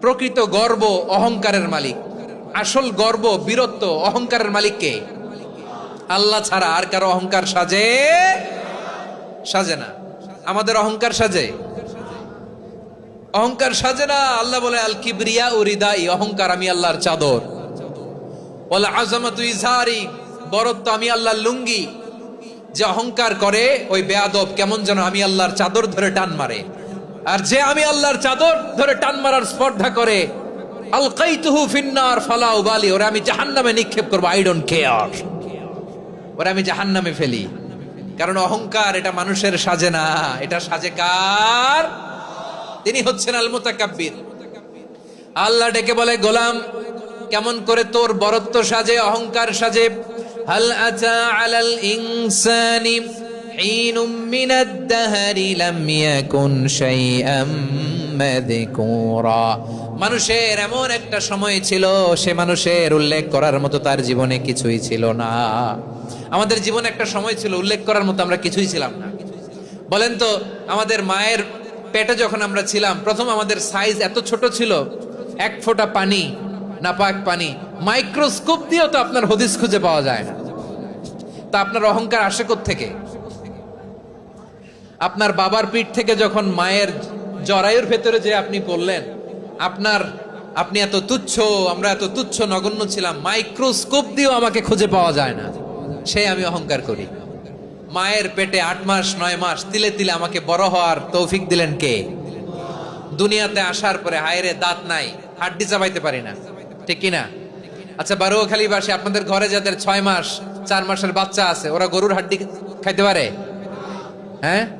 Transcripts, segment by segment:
প্রকৃত গর্ব অহংকারের মালিক। আসল গর্ব, বীরত্ব অহংকারের মালিক কে? আল্লাহ ছাড়া আর কারও অহংকার সাজে? সাজে না। আমাদের অহংকার সাজে? অহংকার সাজে না। আল্লাহ বলে আল কিবরিয়া ও হৃদাই অহংকার আমি আল্লাহর চাদর। বলে আজমাত ইজহারি বরত্ব আমি আল্লাহর লুঙ্গি। যে অহংকার করে, ওই বেয়াদব কেমন যেন আমি আল্লাহর চাদর ধরে টান মারে। আর যে আমি আল্লাহর চাদর ধরে টান মারার স্পর্ধা করে আল কাইতুহু ফিন্নার ফালাউ বালি ওরা আমি জাহান্নামে নিক্ষেপ করব আই ডোন্ট কেয়ার ওরা আমি জাহান্নামে ফেলি। কারণ অহংকার এটা মানুষের সাজে না, এটা সাজে কার? তিনি হচ্ছেন আল মুতাকাব্বির আল্লাহ ডেকে বলে, গোলাম, কেমন করে তোর বরত্ব সাজে, অহংকার সাজে? হাল আতা আলাল ইনসানি حين من الدهر لم يكن شيئا مذكورا মানুষের এমন একটা সময় ছিল সে মানুষের উল্লেখ করার মতো তার জীবনে কিছুই ছিল না আমাদের জীবনে একটা সময় ছিল উল্লেখ করার মতো আমরা কিছুই ছিলাম না বলেন তো আমাদের মায়ের পেটে যখন আমরা ছিলাম প্রথম আমাদের সাইজ এত ছোট ছিল এক ফোঁটা পানি নাপাক পানি মাইক্রোস্কোপ দিয়েও তো আপনার হদিস খুঁজে পাওয়া যায় না তা আপনার অহংকার আসে থেকে আপনার বাবার পিঠ থেকে যখন মায়ের জরায়ুর ভেতরে যে আপনি পড়লেন, আপনার, আপনি এত তুচ্ছ, আমরা এত তুচ্ছ নগণ্য ছিলাম, মাইক্রোস্কোপ দিয়েও আমাকে খুঁজে পাওয়া যায় না। সে আমি অহংকার করি। মায়ের পেটে আট মাস, নয় মাস, তিলে তিলে আমাকে বড় হওয়ার তৌফিক দিলেন কে? দুনিয়াতে আসার পরে, হায়রে, দাঁত নাই, হাড্ডি চাবাইতে পারি না। ঠিক কিনা আচ্ছা বারোখালি বাসী আপনাদের ঘরে যাদের ছয় মাস, চার মাসের বাচ্চা আছে, ওরা গরুর হাড্ডি খাইতে পারে? হ্যাঁ?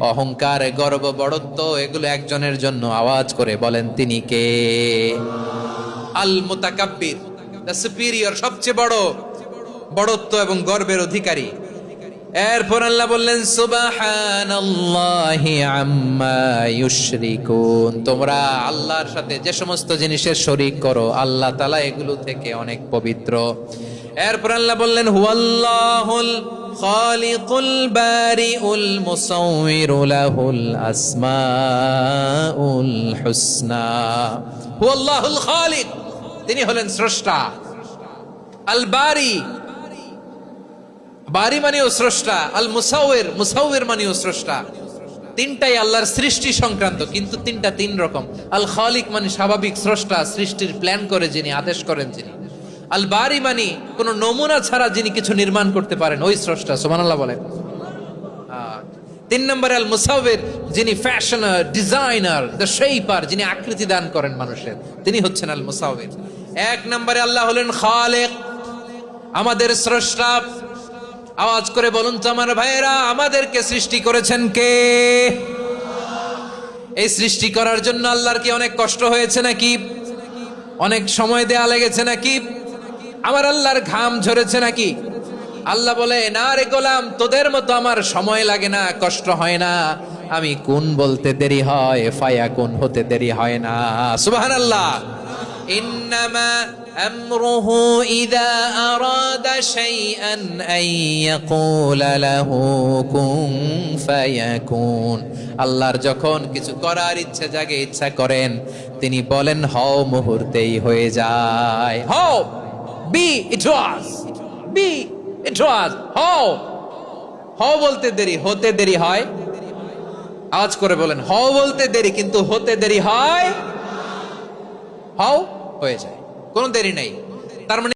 অহংকার, গর্ব, বড়ত্ব, এগুলো একজনের জন্য আওয়াজ করে বলেন, তিনি কে? আল মুতাকাব্বির দ্য সুপিরিয়র, সবচেয়ে বড়, বড়ত্ব এবং গর্বের অধিকারী। এরপর আল্লাহ বললেন, সুবহানাল্লাহি আম্মা ইউশরিকুন। তোমরা আল্লাহর সাথে যে সমস্ত জিনিসের শরীক করো, আল্লাহ তাআলা এগুলো থেকে অনেক পবিত্র। এরপর আল্লাহ বললেন, হুয়াল্লাহুল খালিকুল বারিউল মুসাউবিরু লাহুল আসমাউল হুসনা। হুয়াল্লাহুল খালিক। তিনি হলেন স্রষ্টা। আল বারি। বারি মানেও স্রষ্টা। আল মুসাউয়ের মুসাউয়ের মানেও স্রষ্টা। তিনটাই আল্লাহর সৃষ্টি সংক্রান্ত, কিন্তু তিনটা তিন রকম। আল খালিক মানে স্বাভাবিক স্রষ্টা, সৃষ্টির প্ল্যান করে যিনি, আদেশ করেন যিনি। আল বারি মানি কোন নমুনা ছাড়া যিনি কিছু নির্মাণ করতে পারেন, ওই স্রষ্টা, সুবহানাল্লাহ বলেন। তিন নম্বরে আল মুসাউয়ের যিনি ফ্যাশনার, ডিজাইনার, দ্য শেপার যিনি আকৃতি দান করেন মানুষের, তিনি হচ্ছেন আল মুসাউয়ের এক নম্বরে আল্লাহ হলেন খালেক, আমাদের স্রষ্টা। আওয়াজ করে বলুন তো, আমার ভাইয়েরা, আমাদেরকে সৃষ্টি করেছেন কে? এই সৃষ্টি করার জন্য আল্লাহর কি অনেক কষ্ট হয়েছে নাকি? অনেক সময় দেয়া লেগেছে নাকি? আমার আল্লাহর ঘাম ঝরেছে নাকি আল্লাহ বলে না রে গোলাম তোদের মতো আমার সময় লাগে না কষ্ট হয় না আমি কোন বলতে দেরি হয় ফায়া কোন হতে দেরি হয় না সুবহানাল্লাহ إنما أمره إذا أراد شيئا أن يقول له كن فيكون আল্লাহর যখন কিছু করার ইচ্ছা জাগে ইচ্ছা করেন তিনি বলেন হও মুহূর্তেই হয়ে যায় হও বি ইট ওয়াজ বি ইট ওয়াজ হও হও বলতে দেরি? হতে দেরি হয়? আওয়াজ করে বলেন হও বলতে দেরি, কিন্তু হতে দেরি হয়? হও হয়ে যায়। কোনো দেরি নেই। তার মানে